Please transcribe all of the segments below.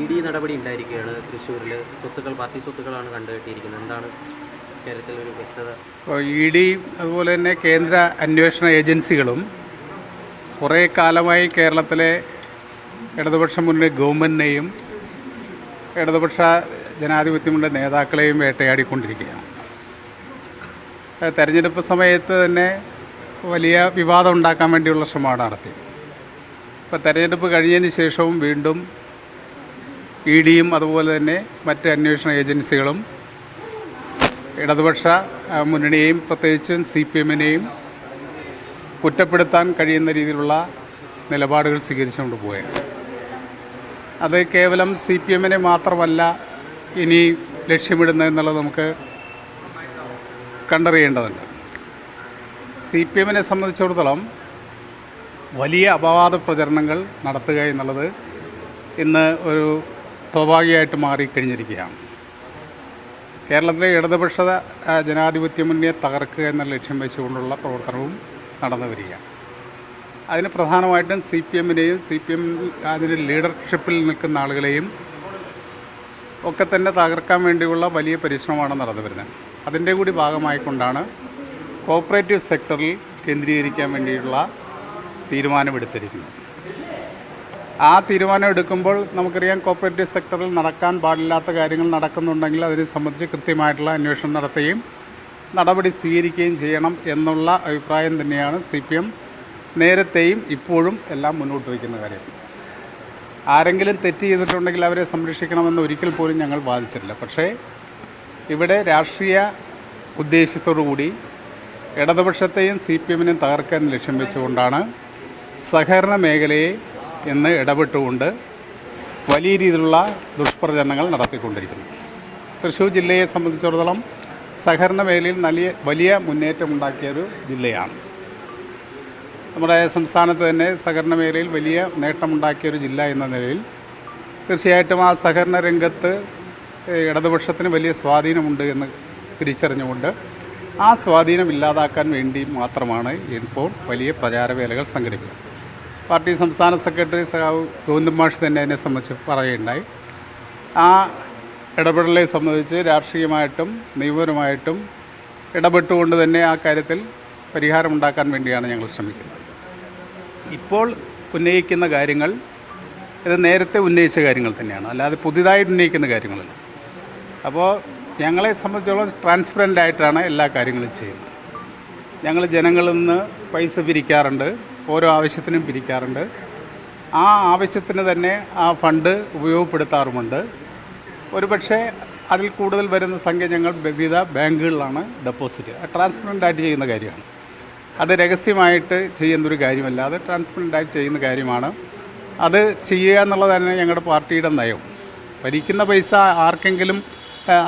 E D നടപടി ഉണ്ടായിരിക്കുകയാണ് തൃശ്ശൂരിൽ സ്വത്തുക്കൾ പാർട്ടി സ്വത്തുക്കളാണ് കണ്ടുകെട്ടിയിരിക്കുന്നത്. എന്താണ് കേരളത്തിൽ ഒരു വ്യക്തത? ഇ ഡി അതുപോലെ തന്നെ കേന്ദ്ര അന്വേഷണ ഏജൻസികളും കുറേ കാലമായി കേരളത്തിലെ ഇടതുപക്ഷ മുന്നണി ഗവൺമെന്റിനെയും ഇടതുപക്ഷ ജനാധിപത്യമുള്ള നേതാക്കളെയും വേട്ടയാടിക്കൊണ്ടിരിക്കുകയാണ്. തെരഞ്ഞെടുപ്പ് സമയത്ത് തന്നെ വലിയ വിവാദം ഉണ്ടാക്കാൻ വേണ്ടിയുള്ള ശ്രമമാണ് നടത്തിയത്. ഇപ്പോൾ തെരഞ്ഞെടുപ്പ് കഴിഞ്ഞതിന് ശേഷവും വീണ്ടും ഇ ഡിയും അതുപോലെ തന്നെ മറ്റ് അന്വേഷണ ഏജൻസികളും ഇടതുപക്ഷ മുന്നണിയെയും പ്രത്യേകിച്ചും സി പി എമ്മിനെയും കുറ്റപ്പെടുത്താൻ കഴിയുന്ന രീതിയിലുള്ള നിലപാടുകൾ സ്വീകരിച്ചുകൊണ്ട് പോയത്. അത് കേവലം സി പി എമ്മിനെ മാത്രമല്ല ഇനി ലക്ഷ്യമിടുന്നത് എന്നുള്ളത് നമുക്ക് കണ്ടറിയേണ്ടതുണ്ട്. സി പി എമ്മിനെ സംബന്ധിച്ചിടത്തോളം വലിയ അപവാദ പ്രചരണങ്ങൾ നടത്തുക എന്നുള്ളത് ഇന്ന് ഒരു സ്വാഭാവികമായിട്ട് മാറിക്കഴിഞ്ഞിരിക്കുകയാണ്. കേരളത്തിലെ ഇടതുപക്ഷ ജനാധിപത്യ മുന്നേ തകർക്കുക എന്ന ലക്ഷ്യം വെച്ചുകൊണ്ടുള്ള പ്രവർത്തനവും നടന്നു വരികയാണ്. അതിന് പ്രധാനമായിട്ടും സി പി എമ്മിനെയും സി പി എം അതിന്റെ ലീഡർഷിപ്പിൽ നിൽക്കുന്ന ആളുകളെയും ഒക്കെ തന്നെ തകർക്കാൻ വേണ്ടിയുള്ള വലിയ പരിശ്രമമാണ് നടന്നു വരുന്നത്. അതിന്റെ കൂടി ഭാഗമായിക്കൊണ്ടാണ് കോപ്പറേറ്റീവ് സെക്ടറിൽ കേന്ദ്രീകരിക്കാൻ വേണ്ടിയുള്ള തീരുമാനമെടുത്തിരിക്കുന്നത്. ആ തീരുമാനം എടുക്കുമ്പോൾ നമുക്കറിയാം കോപ്പറേറ്റീവ് സെക്ടറിൽ നടക്കാൻ പാടില്ലാത്ത കാര്യങ്ങൾ നടക്കുന്നുണ്ടെങ്കിൽ അതിനെ സംബന്ധിച്ച് കൃത്യമായിട്ടുള്ള അന്വേഷണം നടത്തുകയും നടപടി സ്വീകരിക്കുകയും ചെയ്യണം എന്നുള്ള അഭിപ്രായം തന്നെയാണ് സി പി എം നേരത്തെയും ഇപ്പോഴും എല്ലാം മുന്നോട്ട് വയ്ക്കുന്ന കാര്യം. ആരെങ്കിലും തെറ്റ് ചെയ്തിട്ടുണ്ടെങ്കിൽ അവരെ സംരക്ഷിക്കണമെന്ന് ഒരിക്കൽ പോലും ഞങ്ങൾ വാദിച്ചിട്ടില്ല. പക്ഷേ ഇവിടെ രാഷ്ട്രീയ ഉദ്ദേശത്തോടു കൂടി ഇടതുപക്ഷത്തെയും സി പി എമ്മിനെയും തകർക്കാൻ ലക്ഷ്യം വെച്ചുകൊണ്ടാണ് സഹകരണ മേഖലയെ ഇന്ന് ഇടപെട്ടുകൊണ്ട് വലിയ രീതിയിലുള്ള ദുഷ്പ്രചരണങ്ങൾ നടത്തിക്കൊണ്ടിരിക്കുന്നു. തൃശ്ശൂർ ജില്ലയെ സംബന്ധിച്ചിടത്തോളം സഹകരണ മേഖലയിൽ വലിയ വലിയ മുന്നേറ്റമുണ്ടാക്കിയൊരു ജില്ലയാണ്. നമ്മുടെ സംസ്ഥാനത്ത് തന്നെ സഹകരണ മേഖലയിൽ വലിയ നേട്ടമുണ്ടാക്കിയൊരു ജില്ല എന്ന നിലയിൽ തീർച്ചയായിട്ടും ആ സഹകരണ രംഗത്ത് ഇടതുപക്ഷത്തിന് വലിയ സ്വാധീനമുണ്ട് എന്ന് തിരിച്ചറിഞ്ഞുകൊണ്ട് ആ സ്വാധീനം ഇല്ലാതാക്കാൻ വേണ്ടി മാത്രമാണ് ഇപ്പോൾ വലിയ പ്രചാരവേലകൾ സംഘടിപ്പിക്കുന്നത്. പാർട്ടി സംസ്ഥാന സെക്രട്ടറി സഹാവ് ഗോവിന്ദൻ മാഷ് തന്നെ അതിനെ സംബന്ധിച്ച് പറയുകയുണ്ടായി. ആ ഇടപെടലെ സംബന്ധിച്ച് രാഷ്ട്രീയമായിട്ടും നിയമപരമായിട്ടും ഇടപെട്ടുകൊണ്ട് തന്നെ ആ കാര്യത്തിൽ പരിഹാരമുണ്ടാക്കാൻ വേണ്ടിയാണ് ഞങ്ങൾ ശ്രമിക്കുന്നത്. ഇപ്പോൾ ഉന്നയിക്കുന്ന കാര്യങ്ങൾ ഇത് നേരത്തെ ഉന്നയിച്ച കാര്യങ്ങൾ തന്നെയാണ്. അല്ലാതെ പുതിയതായിട്ട് ഉന്നയിക്കുന്ന കാര്യങ്ങളല്ല. അപ്പോൾ ഞങ്ങളെ സംബന്ധിച്ചോളം ട്രാൻസ്പെറന്റ് ആയിട്ടാണ് എല്ലാ കാര്യങ്ങളും ചെയ്യുന്നത്. ഞങ്ങൾ ജനങ്ങളിൽ നിന്ന് പൈസ പിരിക്കാറുണ്ട്. ഓരോ ആവശ്യത്തിനും പിരിക്കാറുണ്ട്. ആ ആവശ്യത്തിന് തന്നെ ആ ഫണ്ട് ഉപയോഗപ്പെടുത്താറുമുണ്ട്. ഒരുപക്ഷെ അതിൽ കൂടുതൽ വരുന്ന സംഖ്യ ഞങ്ങൾ വിവിധ ബാങ്കുകളിലാണ് ഡെപ്പോസിറ്റ് ട്രാൻസ്പെറന്റ് ആയിട്ട് ചെയ്യുന്ന കാര്യമാണ്. അത് രഹസ്യമായിട്ട് ചെയ്യുന്നൊരു കാര്യമല്ല. അത് ട്രാൻസ്പെറന്റ് ആയിട്ട് ചെയ്യുന്ന കാര്യമാണ്. അത് ചെയ്യുക എന്നുള്ളത് തന്നെ ഞങ്ങളുടെ പാർട്ടിയുടെ നയം. ഭരിക്കുന്ന പൈസ ആർക്കെങ്കിലും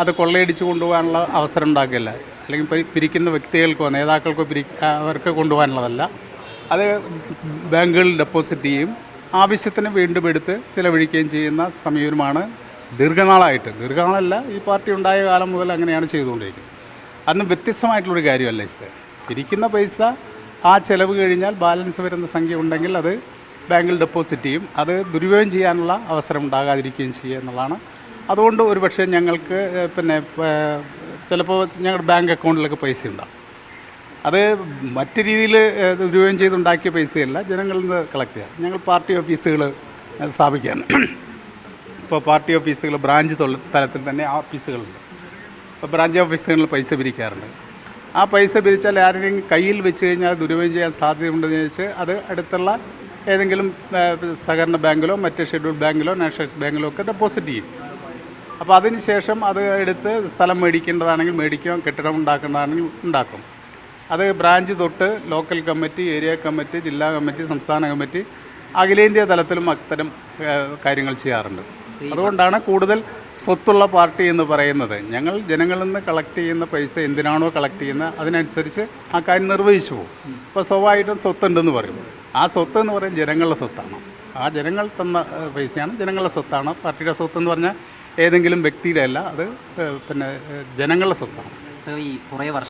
അത് കൊള്ളയടിച്ച് കൊണ്ടുപോകാനുള്ള അവസരം ഉണ്ടാക്കില്ല അല്ലെങ്കിൽ പിരിക്കുന്ന വ്യക്തികൾക്കോ നേതാക്കൾക്കോ പിരി അവർക്ക് കൊണ്ടുപോകാനുള്ളതല്ല. അത് ബാങ്കുകളിൽ ഡെപ്പോസിറ്റ് ചെയ്യും. ആവശ്യത്തിന് വീണ്ടും എടുത്ത് ചിലവഴിക്കുകയും ചെയ്യുന്ന സമീപനമാണ് ദീർഘനാളായിട്ട്. ദീർഘനാളല്ല ഈ പാർട്ടി ഉണ്ടായ കാലം മുതൽ അങ്ങനെയാണ് ചെയ്തുകൊണ്ടിരിക്കുന്നത്. അന്ന് വ്യത്യസ്തമായിട്ടുള്ളൊരു കാര്യമല്ല ഇത് ഇരിക്കുന്ന പൈസ ആ ചിലവ് കഴിഞ്ഞാൽ ബാലൻസ് വരുന്ന സംഖ്യ ഉണ്ടെങ്കിൽ അത് ബാങ്കിൽ ഡെപ്പോസിറ്റ് ചെയ്യും. അത് ദുരുപയോഗം ചെയ്യാനുള്ള അവസരം ഉണ്ടാകാതിരിക്കുകയും ചെയ്യുക എന്നുള്ളതാണ്. അതുകൊണ്ട് ഒരു പക്ഷേ ഞങ്ങൾക്ക് പിന്നെ ചിലപ്പോൾ ഞങ്ങളുടെ ബാങ്ക് അക്കൗണ്ടിലൊക്കെ പൈസ ഉണ്ടാവും. അത് മറ്റു രീതിയിൽ ദുരുപയോഗം ചെയ്തുണ്ടാക്കിയ പൈസയല്ല ജനങ്ങളിൽ നിന്ന് കളക്ട് ചെയ്യാം. ഞങ്ങൾ പാർട്ടി ഓഫീസുകൾ സ്ഥാപിക്കുകയാണ്. ഇപ്പോൾ പാർട്ടി ഓഫീസുകൾ ബ്രാഞ്ച് തലത്തിൽ തന്നെ ഓഫീസുകളുണ്ട്. ഇപ്പോൾ ബ്രാഞ്ച് ഓഫീസുകളിൽ പൈസ പിരിക്കാറുണ്ട്. ആ പൈസ പിരിച്ചാൽ ആരെങ്കിലും കയ്യിൽ വെച്ച് കഴിഞ്ഞാൽ ദുരുപയോഗം ചെയ്യാൻ സാധ്യതയുണ്ടെന്ന് ചോദിച്ച് അത് അടുത്തുള്ള ഏതെങ്കിലും സഹകരണ ബാങ്കിലോ മറ്റ് ഷെഡ്യൂൾ ബാങ്കിലോ നാഷണലൈസ് ബാങ്കിലോ ഒക്കെ ഡെപ്പോസിറ്റ് ചെയ്യും. അപ്പോൾ അതിന് ശേഷം അത് എടുത്ത് സ്ഥലം മേടിക്കേണ്ടതാണെങ്കിൽ മേടിക്കുകയും കെട്ടിടം ഉണ്ടാക്കേണ്ടതാണെങ്കിൽ ഉണ്ടാക്കും. അത് ബ്രാഞ്ച് തൊട്ട് ലോക്കൽ കമ്മിറ്റി ഏരിയ കമ്മിറ്റി ജില്ലാ കമ്മിറ്റി സംസ്ഥാന കമ്മിറ്റി അഖിലേന്ത്യാ തലത്തിലും അത്തരം കാര്യങ്ങൾ ചെയ്യാറുണ്ട്. അതുകൊണ്ടാണ് കൂടുതൽ സ്വത്തുള്ള പാർട്ടി എന്ന് പറയുന്നത്. ഞങ്ങൾ ജനങ്ങളിൽ നിന്ന് കളക്ട് ചെയ്യുന്ന പൈസ എന്തിനാണോ കളക്ട് ചെയ്യുന്നത് അതിനനുസരിച്ച് ആ കാര്യം നിർവഹിച്ചു പോകും. ഇപ്പോൾ സ്വഭാവമായിട്ടും സ്വത്തുണ്ടെന്ന് പറയും. ആ സ്വത്ത് എന്ന് പറയുന്നത് ജനങ്ങളുടെ സ്വത്താണ്. ആ ജനങ്ങൾ തന്ന പൈസയാണ് ജനങ്ങളുടെ സ്വത്താണ്. പാർട്ടിയുടെ സ്വത്ത് എന്ന് പറഞ്ഞാൽ ഏതെങ്കിലും വ്യക്തിയുടെ അല്ല അത് പിന്നെ ജനങ്ങളുടെ സ്വത്താണ്. ഈ കുറേ വർഷം